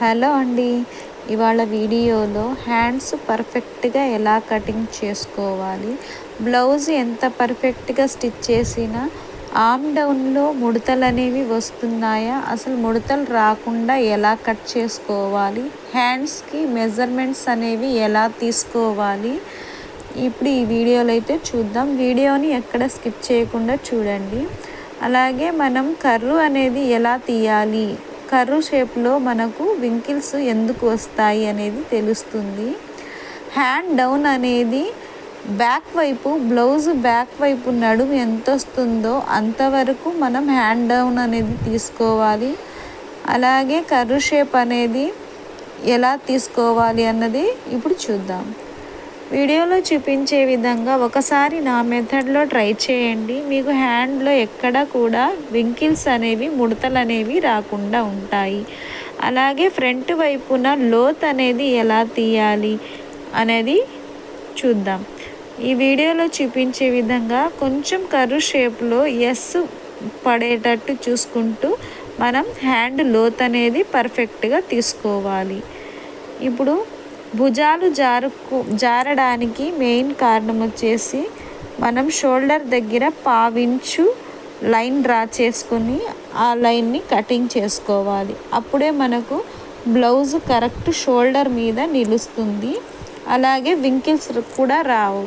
Hello అండి. ఇవాళ వీడియోలో హ్యాండ్స్ పర్ఫెక్ట్గా ఎలా కటింగ్ చేసుకోవాలి? బ్లౌజ్ ఎంత పర్ఫెక్ట్గా స్టిచ్ చేసినా ఆమ్ డౌన్లో ముడతలు అనేవి వస్తున్నాయా? అసలు ముడతలు రాకుండా ఎలా కట్ చేసుకోవాలి? హ్యాండ్స్కి మెజర్మెంట్స్ అనేవి ఎలా తీసుకోవాలి? ఇప్పుడు ఈ వీడియోలో అయితే చూద్దాం. వీడియోని ఎక్కడ స్కిప్ చేయకుండా చూడండి. అలాగే మనం కర్రు అనేది ఎలా తీయాలి? కర్రు షేప్లో మనకు వింకిల్స్ ఎందుకు వస్తాయి అనేది తెలుస్తుంది. హ్యాండ్ డౌన్ అనేది బ్యాక్ వైపు బ్లౌజ్ బ్యాక్ వైపు నడుము ఎంత వస్తుందో అంతవరకు మనం హ్యాండ్ డౌన్ అనేది తీసుకోవాలి. అలాగే కర్రు షేప్ అనేది ఎలా తీసుకోవాలి అన్నది ఇప్పుడు చూద్దాం. వీడియోలో చూపించే విధంగా ఒకసారి నా మెథడ్లో ట్రై చేయండి. మీకు హ్యాండ్లో ఎక్కడ కూడా వింకిల్స్ అనేవి ముడతలు అనేవి రాకుండా ఉంటాయి. అలాగే ఫ్రంట్ వైపున లోత్ అనేది ఎలా తీయాలి అనేది చూద్దాం. ఈ వీడియోలో చూపించే విధంగా కొంచెం కర్రు షేప్లో ఎస్ పడేటట్టు చూసుకుంటూ మనం హ్యాండ్ లోత్ అనేది పర్ఫెక్ట్గా తీసుకోవాలి. ఇప్పుడు భుజాలు జారుకు జారడానికి మెయిన్ కారణం వచ్చేసి మనం షోల్డర్ దగ్గర పావించు లైన్ డ్రా చేసుకొని ఆ లైన్ని కటింగ్ చేసుకోవాలి. అప్పుడే మనకు బ్లౌజ్ కరెక్ట్ షోల్డర్ మీద నిలుస్తుంది. అలాగే వింకిల్స్ కూడా రావు.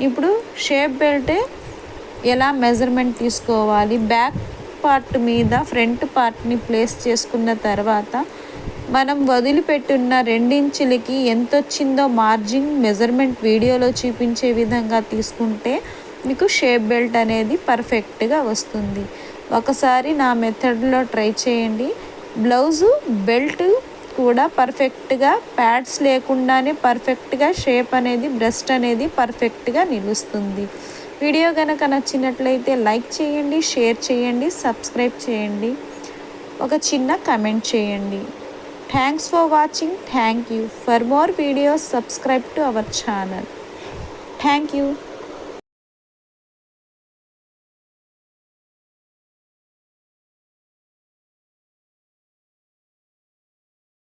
ఇప్పుడు షేప్ బెల్ట్ ఎలా మెజర్మెంట్ తీసుకోవాలి? బ్యాక్ పార్ట్ మీద ఫ్రంట్ పార్ట్ని ప్లేస్ చేసుకున్న తర్వాత మనం వదిలిపెట్టున్న రెండించులకి ఎంత వచ్చిందో మార్జిన్ మెజర్మెంట్ వీడియోలో చూపించే విధంగా తీసుకుంటే మీకు షేప్ బెల్ట్ అనేది పర్ఫెక్ట్గా వస్తుంది. ఒకసారి నా మెథడ్లో ట్రై చేయండి. బ్లౌజు బెల్ట్ కూడా పర్ఫెక్ట్గా ప్యాడ్స్ లేకుండానే పర్ఫెక్ట్గా షేప్ అనేది బ్రెస్ట్ అనేది పర్ఫెక్ట్గా నిలుస్తుంది. వీడియో కనుక నచ్చినట్లయితే లైక్ చేయండి షేర్ చేయండి సబ్స్క్రైబ్ చేయండి. ఒక చిన్న కమెంట్ చేయండి. Thanks for watching. Thank you. For more videos, subscribe to our channel. Thank you.